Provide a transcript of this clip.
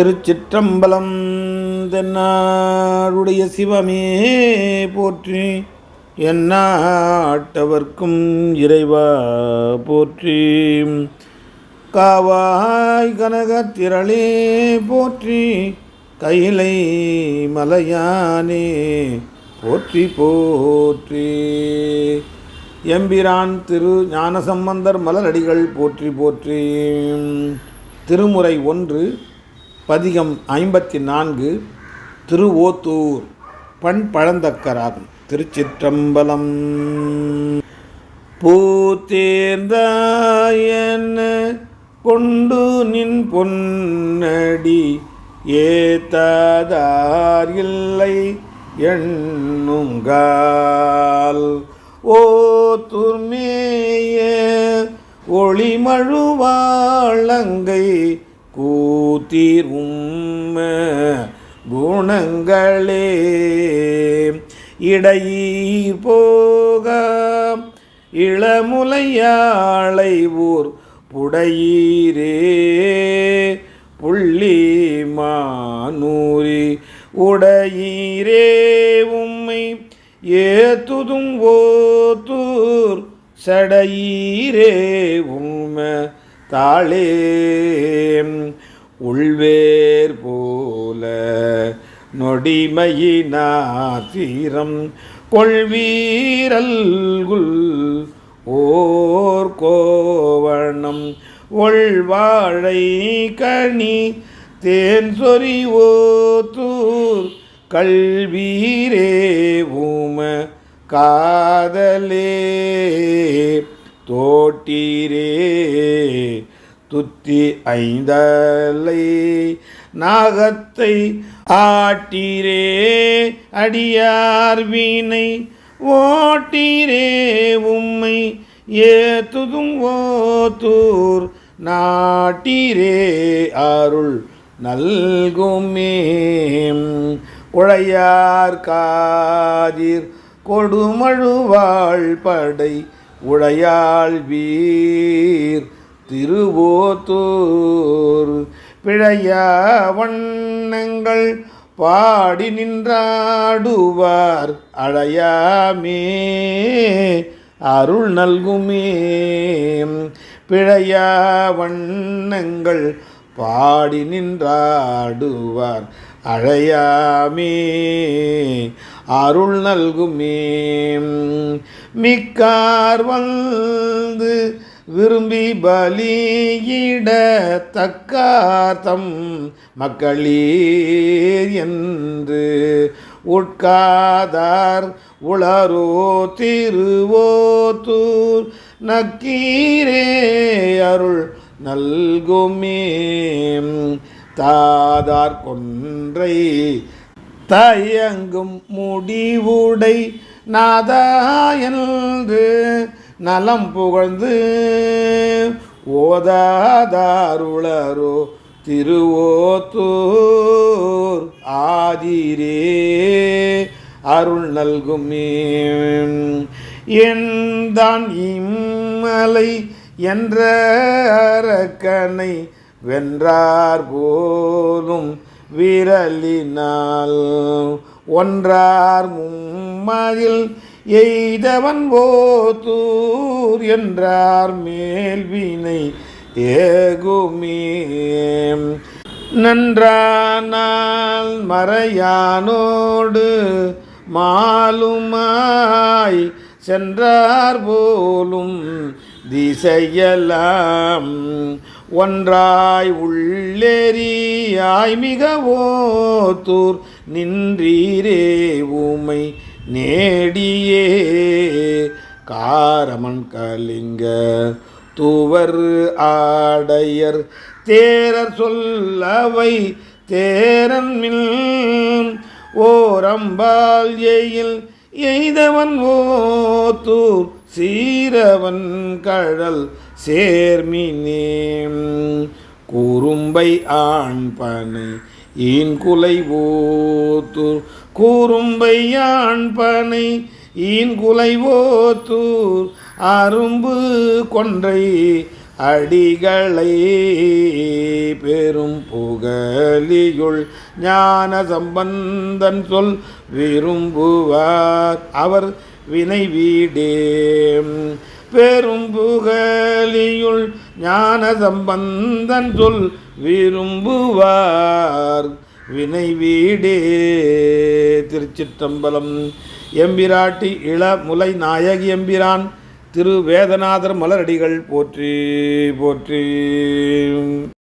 திருச்சிற்றம்பலம் தென்னாடுடைய சிவமே போற்றி என்னாட்டவர்க்கும் இறைவா போற்றி. காவாய் திரளே போற்றி கைலை மலையானே போற்றி போற்றி. எம்பிரான் திரு ஞானசம்பந்தர் மலரடிகள் போற்றி போற்றி. திருமுறை ஒன்று பதிகம் ஐம்பத்தி நான்கு திருவோத்தூர் பண் பழந்தக்கராகும் திருச்சிற்றம்பலம். பூத்தேர்ந்தாயன கொண்டு நின் பொன்னடி ஏத்தாதார் இல்லை எண்ணுங்கால் ஓத்துர்மேய ஒளிமழுவாழங்கை கூத்திரும் குணங்களே. இடையீர் போக இளமுலையாளை ஊர் புடையீரே. புள்ளி மானூரி உடையீரே. உம்மை ஏத்துதும் ஓத்தூர் சடையீரே. உம்மை தாளே. உள்வேர் போல நொடிமையினாத்திரம் கொள்வீரல்குள் ஓர் கோவணம் ஒள்வாழை கனி தேன் சொறி ஓத்தூர் கல்வீரே ஊம காதலே தோட்டீரே. துத்தி ஐந்தலை நாகத்தை ஆட்டீரே அடியார் வீணை ஓட்டீரே உம்மை ஏத்துதும் ஓத்தூர் நாட்டீரே அருள் நல்குமே. உழையார் காதிர் கொடுமழுவாள் படை உழையாள் வீர் திருவோத்தூர். பிழைய வண்ணங்கள் பாடி நின்றாடுவார். அழையாமே அருள் நல்குமே. பிழைய வண்ணங்கள் பாடி நின்றாடுவார். அழையாமே அருள் நல்குமே. மிக்கார் வந்து விரும்பி பலியிட தக்கார்த்தம் மக்களீர் என்று உட்காதார் உளரோ திருவோத்தூர் நக்கீரே அருள் நல்குமே. தாதார் கொன்றை தயங்கும் முடிவுடை நாதாயன்று நலம் புகழ்ந்து ஓதாதாருளரோ திருவோத்தூர் ஆதிரே அருள் நல்குமே என்தான் இம்மலை என்ற அரக்கனை வென்றார் போலும் விரலினால். ஒன்றார் மும்மதில் எய்தவன் ஓதூர் என்றார் மேல்வினை ஏகுமே நன்றானால் மறையானோடு மாலுமாய் சென்றார் போலும் திசையெல்லாம் ஒன்றாய் உள்ளெறியாய் மிகவோ தூர் நின்றீரே உமை நேடியே. காரமன் கலிங்க தூவர் ஆடையர் தேரர் சொல்லவை தேரன் ஓரம்பால் எயில் எய்தவன் ஓத்தூர் சீரவன் கழல் சேர்மினேம் குறும்பை ஆண் பனை ஈன் குலை ஓத்தூர் கூறும்பையான் பனை ஈன் குலை ஓத்தூர் அரும்பு கொன்றை அடிகளை பெரும் புகழியுள் ஞான சம்பந்தன் சொல் விரும்புவார். அவர் வினை வீடே பெரும் புகழியுள் ஞான சம்பந்தன் சொல் விரும்புவார். வினை வீடே திருச்சிற்றம்பலம். எம்பிராட்டி இள முலை நாயகி எம்பிரான் திரு வேதநாதர் மலரடிகள் போற்றி போற்றி.